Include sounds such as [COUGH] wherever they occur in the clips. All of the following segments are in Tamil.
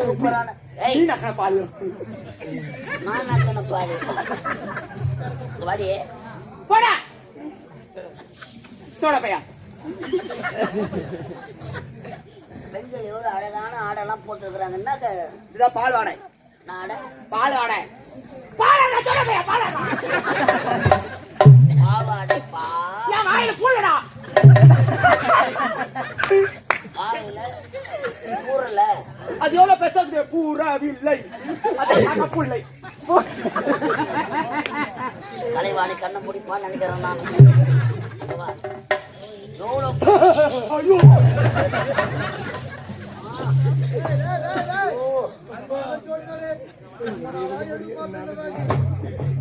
சூப்பரான நீ நக்கன பாரு. நான் நக்கன பாரு. வாடி. போடா. தோட பையா. பெண்கள் எவ்வளவு அழகான ஆடெல்லாம் போட்டுருக்குறாங்க. என்ன இதுதான் பால் வாடை நாட பால் வாடை பால் தோட பையா பால் பாவாடை பா என் வாயில பூலடா ஊர்ல அது எவ்வளவு பெருசாக்குது பூராவில்லை. அது நகப்புள்ளை கலைவாணி கண்ணை முடிப்பான்னு நினைக்கிறேன் நான். [LAUGHS]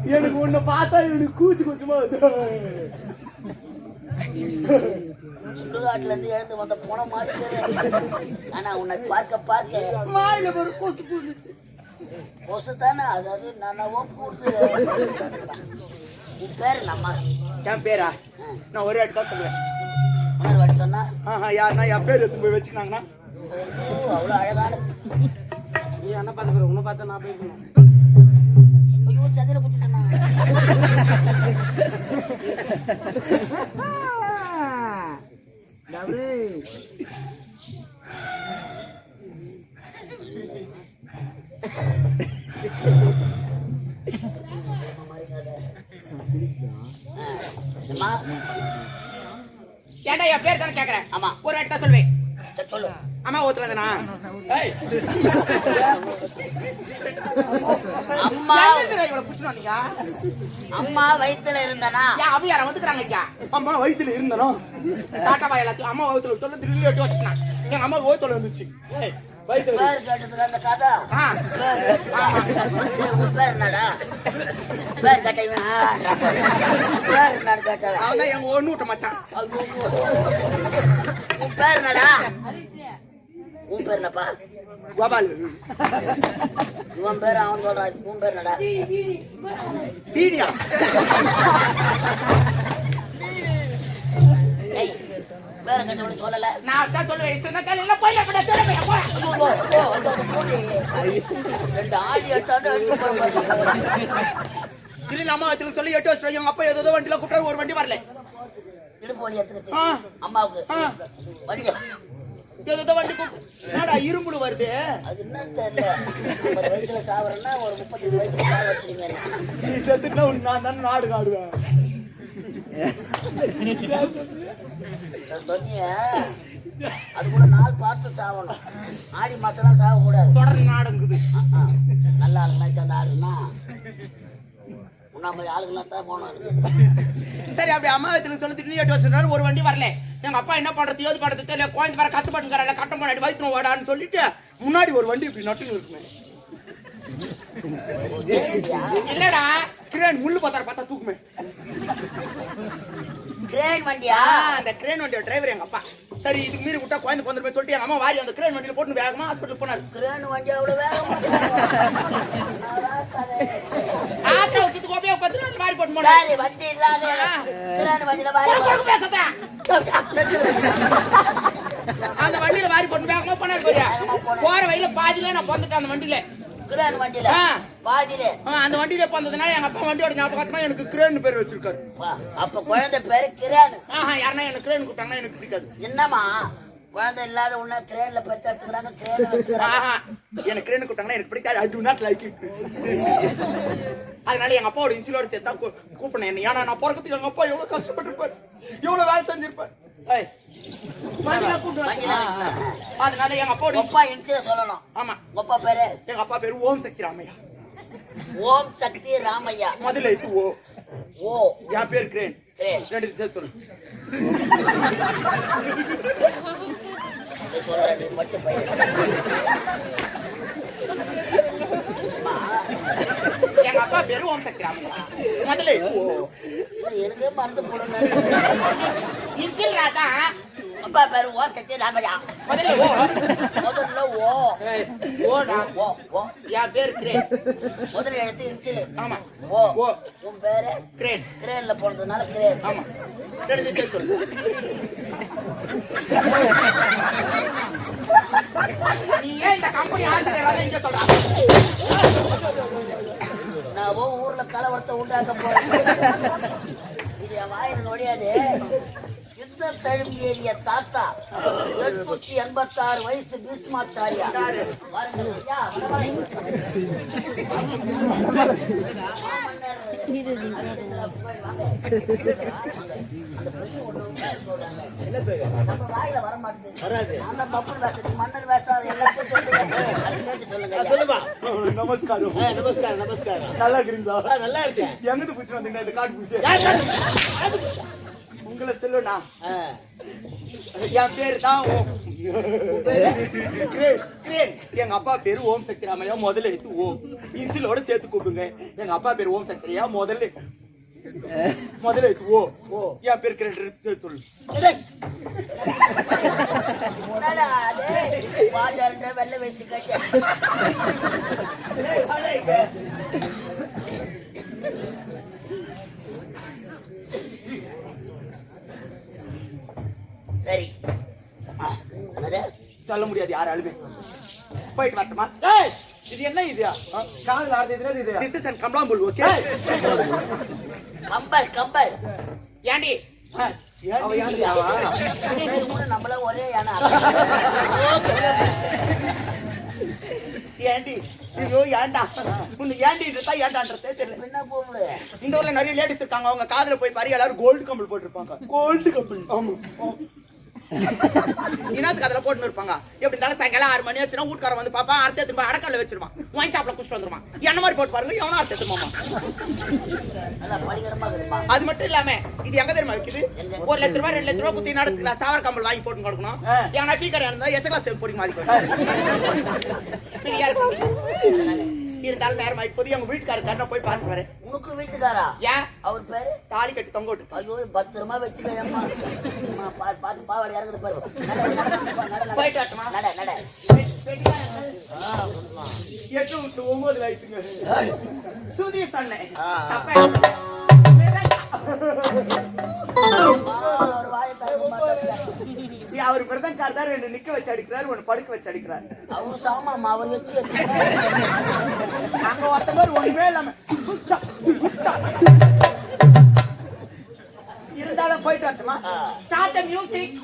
எனக்கு உன்னை பார்த்தா எனக்கு கூச்சு வருது. சுடுகாட்டுல இருந்து எழுந்து வந்த போன மாதிரி. ஆனா உன்னை பார்க்க பார்க்க வாயில ஒரு கொசு பூந்துச்சு. கொசு தானே அதாவது நனவோ பூத்து உன் பேரு நம்ம என் பேரா? நான் ஒரே வாட்டி தான் சொல்லுவேன். உணர் வாடி சொன்னா? யாருன்னா என் பேர் எடுத்து போய் வச்சுக்கினாங்கன்னா ஐயோ, அவ்வளவு அழகான நீ என்ன பார்த்து உன்னை பார்த்தா நான் போயிருக்கணும் ஐயோ சதில குத்திட்டேனா ஏன்டா என் பேர் தானே கேக்குறேன் ஆமா. ஒரு சொல்லுவேன். சரி, சொல்லு. அம்மா ஊத்துல இருந்தனா அம்மா. அம்மா வயித்துல இருந்தனா? அபியாரம் வந்துக்கிறாங்க ஐயா. அம்மா வயித்துல இருந்தனும் டாட்டா எல்லாத்தையும் அம்மா வயித்துல சொல்ல திரும்பி எட்டு வச்சுட்டான் எங்க அம்மா ஓய்த்தொலை வந்துச்சு. வயித்துல பேர் கேட்டதுல அந்த கதை? உன் பேர் என்னடா? பேர் கேட்டவன் பேர் என்னன்னு கேட்டவன். அவன் தான் எங்க ஒண்ணு விட்ட மச்சான். உன் பேர் என்னடா? உன் பேர் என்னப்பா? கோபால். இவன் பேர் அவன் சொல்றான் உன் பேர் என்னடா? தீனியா ஏய் பேரை கேட்டவனு சொல்லல. நான் தான் சொல்லுவேன் சொன்ன காலையில போய். ரெண்டு ஆடி எடுத்தாந்து அடிக்க போறேன் இல்ல அம்மா வயித்துல சொல்லி எட்டு வருஷம் எங்க அப்பா ஏதோ வண்டியில கூப்பிட்டாரு ஒரு வண்டி வரல. இடுப்பு வலி எடுத்துக்கிச்சு. ஆ. அம்மாவுக்கு. வண்டி வண்டி என்னடா இரும்புல வருது? அது என்னன்னு தெரியல. ஐம்பது வயசுல சாவறேன்னா ஒரு முப்பத்தஞ்சு வயசுல சாவ வச்சிருங்க நீ செத்துட்டா நான் தானே நாடு காடுவேன். சொன்னிய அது கூட நாள் பார்த்து சாவணும். ஆடி மாசம்லாம் சாவக்கூடாது. தொடர் நாடுங்குது. நல்ல அந்த ஆளுன்னா உன்ன மாதிரி தான் போகணும்? சரி அப்படி அம்மா வயித்துல சொல்லி திரும்பி எட்டு வருஷம் ஒரு வண்டி வரல. எங்க அப்பா என்ன பண்றது ஏது பண்றது தெரியல. குழந்தை வர கஷ்டப்படுங்கிறால கட்ட முன்னாடி வயிற்று வாடான்னு சொல்லிட்டு முன்னாடி ஒரு வண்டி இப்படி நட்டு இருக்குமே. இல்லடா கிரேன் முள்ளு பார்த்தாரு பார்த்தா தூக்குமே. கிரேன் வண்டியா? அந்த கிரேன் வண்டியோட டிரைவர் எங்க அப்பா. சரி இதுக்கு மீறி விட்டா குழந்தை கொண்டு சொல்லிட்டு எங்க அம்மா வாரி அந்த கிரேன் வண்டியில போட்டு வேகமா ஹாஸ்பிட்டல் போனாரு. கிரேன் வண்டி அவ்வளவு வேகமா [LAUGHS] போகும். என்னடா கதை? ஆட்டோ வச்சுட்டு கோப்பையா உட்காந்து அந்த வாரி போட்டு போனாரு வண்டி இல்லாத வண்டியில. அந்த வண்டியில வாரி போட்டு வேகமா போனாரு. போற வழியில பாதியில நான் வந்துட்டேன் அந்த வண்டியில. கிரேன் வண்டியில. பாதியில. அந்த வண்டியில வந்ததுனால எங்க அப்பா வண்டியோட ஞாபகமா எனக்கு கிரேன் பேர் வச்சிருக்காரு. அப்ப குழந்தை பேரு கிரேன். ஆஹா யாருன்னா எனக்கு கிரேன் கூப்பிட்டாங்கன்னா எனக்கு பிடிக்காது. என்னம்மா? குழந்தை இல்லாத உன்ன கிரேன்ல பெற்று எடுத்துக்கிறாங்க கிரேன் வச்சுக்கிறாங்க. ஆஹா எனக்கு கிரேன் கூப்பிட்டாங்கன்னா எனக்கு பிடிக்காது. I do not like it அதனால எங்க அப்பாவோட இன்சிலோட சேர்த்தா கூப்பிடணும் என்ன. ஏன்னா நான் பிறக்கிறதுக்கு எங்க அப்பா எவ்வளவு கஷ்டப்பட்டிருப்பாரு. எவ்வளவு வேலை செஞ்சிருப்பாரு. அதனால எங்க அப்பாவோட ஒப்பா இன்சில சொல்லணும். ஆமா. ஒப்பா பேரு? எங்க அப்பா பேரு ஓம் சக்தி ராமையா. ஓம் சக்தி ராமையா. முதல்ல இது ஓ. ஓ. என் பேர் கிரேன் கிரேன் ரெண்டு சொல்லு படிச்ச பையன் எங்க அப்பா பேரு ஓம் முதல்ல எனக்கே மறந்து போடணும் இன்சில் ராதா அப்பா பேரு ஓம் சக்தி முதல்ல ஓ முதல்ல ஓ ஏய், ஓடா ஓ ஓ என் பேர் கிரேன் முதல்ல எழுத்து ஆமா ஓ ஓ உன் பேரு கிரேன் கிரேன்ல போனதுனால கிரேன் ஆமா சொல்லு நீ ஏன் இந்த கம்பெனி இங்க நான் ஓ ஊர்ல கலவரத்தை உண்டாக்க போறேன் இது என் வாயில நொடியாது யுத்த தழும்பியேறிய தாத்தா எட்நூத்தி எண்பத்தாறு வயசு பீஸ்மாச்சாரியா வாருங்கள் ஐயா, வணக்கம். நம்ம வாயில வர மாட்டேங்குது. நான் தான் பப்புனு பேசுறேன். மன்னர் பேசாத எல்லாத்தையும் சொல்லுங்க. அதை கேட்டு சொல்லுங்க. ஐயா. சொல்லுமா நமஸ்காரம். ஆ, நமஸ்காரம் நமஸ்காரம். நல்லா இருக்கிறீங்களா ஆ, நல்லா இருக்கேன். எங்கிட்டு பிடிச்சி வந்தீங்க? இந்த காட்டு சார்? உங்களை செல்லுண்ணா. என் பேரு தான் ஓம். எங்க அப்பா பேரு ஓம் சக்தி ராமையா முதல்ல எடுத்து ஓம் இன்சிலோட சேர்த்து கூப்பிடுங்க. எங்க அப்பா பேரு ஓம் சக்தியா முதல்ல முதல்ல எடுத்து ஓ. ஓ. என் பேரு கிரேன் சேர்த்து சொல்லு. வெள்ளை வேஷ்டி கட்டி. டேய், வாடா இங்க. சரி ஆ, என்னது? சொல்ல முடியாது யாராலுமே. போயிட்டு வரட்டுமா? டேய், இது என்ன இது? காதல் ஆடுறது இது திஸ் இஸ் அண்ட் கம்லாம்புல் ஓகே கம்பல் கம்பல் ஏண்டி? நம்மள ஒரே யானை. ஏண்டி? ஐயோ ஏன்டா உன்னை ஏண்டின்றதா ஏண்டான்றதே தெரியல. என்ன போகல இந்த ஊர்ல நிறைய லேடிஸ் இருக்காங்க. அவங்க காதுல போய் பாரு எல்லாரும் கோல்டு கம்பல் போட்டிருப்பாங்க. கோல்டு கம்பல்? ஆமா. [LAUGHS] இனத்துக்கு அதுல போட்டுன்னு இருப்பாங்க. எப்படி இருந்தாலும் சாயங்காலம் ஆறு மணி ஆச்சுன்னா வீட்டுக்காரன் வந்து பாப்பா அர்த்தம் திரும்ப அடக்கல்ல வச்சிருவான். வாங்கி சாப்பிட குடிச்சிட்டு வந்துருவான். என்ன மாதிரி போட்டு பாருங்க எவனும் அர்த்தம் திரும்ப நல்லா பரிகரமா இருக்குதுப்பா அது மட்டும் இல்லாம இது எங்க தெரியுமா விக்குது? ஒரு லட்ச ரூபாய் ரெண்டு லட்ச ரூபாய் குத்தி நடத்துக்கலாம் சாவர் கம்பல் வாங்கி போட்டு கொடுக்கணும். ஏன்னா டீ கடை இருந்தா எச்ச கிளாஸ் போறீங்க மாதிரி இருந்தாலும் நேரம் இப்போதைக்கு எங்க வீட்டுக்காரர் கண்ண போய் வரேன். உனக்கு வீட்டுக்காரா ஏன் அவர் பேரு? தாலி கட்டி தொங்க விட்டு. ஐயோ பத்திரமா வச்சுக்கம்மா பார்த்து பார்த்து பாவாடி இறங்குது பாரு. [LAUGHS] போயிட்டு வரட்டுமா? நட நட. எட்டு விட்டு ஒன்பது ஆயிட்டுங்க. சுதி சொன்னேன் அவர் பிரதங்கார் தான் ரெண்டு நிக்க வச்சு அடிக்கிறார் ஒன்னு படுக்க வச்சு அடிக்கிறார். அவரு சாமாம்மா அவர் வச்சு அங்க ஒருத்தவர் ஒண்ணுமே இல்லாம இருந்தாலும் போயிட்டு வரட்டுமா. Start music